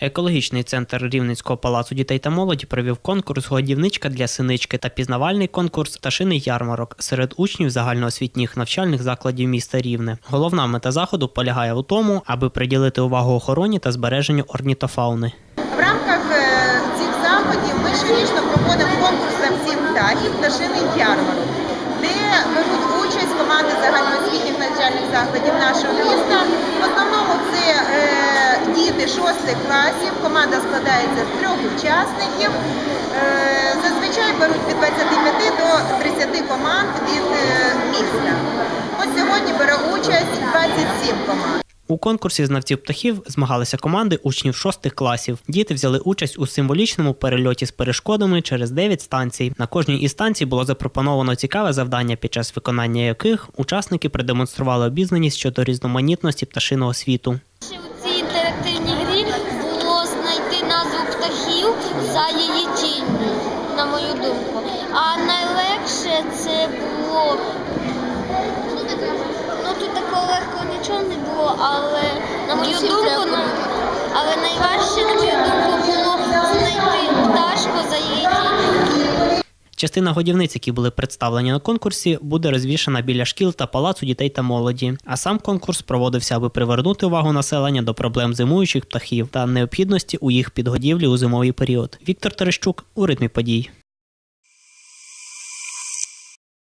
Екологічний центр Рівненського палацу дітей та молоді провів конкурс Годівничка для синички та пізнавальний конкурс Пташиний ярмарок серед учнів загальноосвітніх навчальних закладів міста Рівне. Головна мета заходу полягає у тому, аби приділити увагу охороні та збереженню орнітофауни. В рамках е, цих заходів ми щорічно проводимо конкурс за всіх птахів пташиний ярмарок, де беруть участь команди загальноосвітніх навчальних закладів нашого міста. В основному це е, діти шостих класів. Команда складається з трьох учасників. Е, зазвичай беруть від 25 до 30 команд від е, міста. Ось сьогодні бере участь 27 команд. У конкурсі знавців птахів змагалися команди учнів шостих класів. Діти взяли участь у символічному перельоті з перешкодами через 9 станцій. На кожній із станцій було запропоновано цікаве завдання, під час виконання яких учасники продемонстрували обізнаність щодо різноманітності пташиного світу. За її тінню, на мою думку. А найлегше це було. Ну тут такого легкого нічого не було, але на мою думку, Частина годівниць, які були представлені на конкурсі, буде розвішена біля шкіл та палацу дітей та молоді. А сам конкурс проводився, аби привернути увагу населення до проблем зимуючих птахів та необхідності у їх підгодівлі у зимовий період. Віктор Терещук у ритмі подій.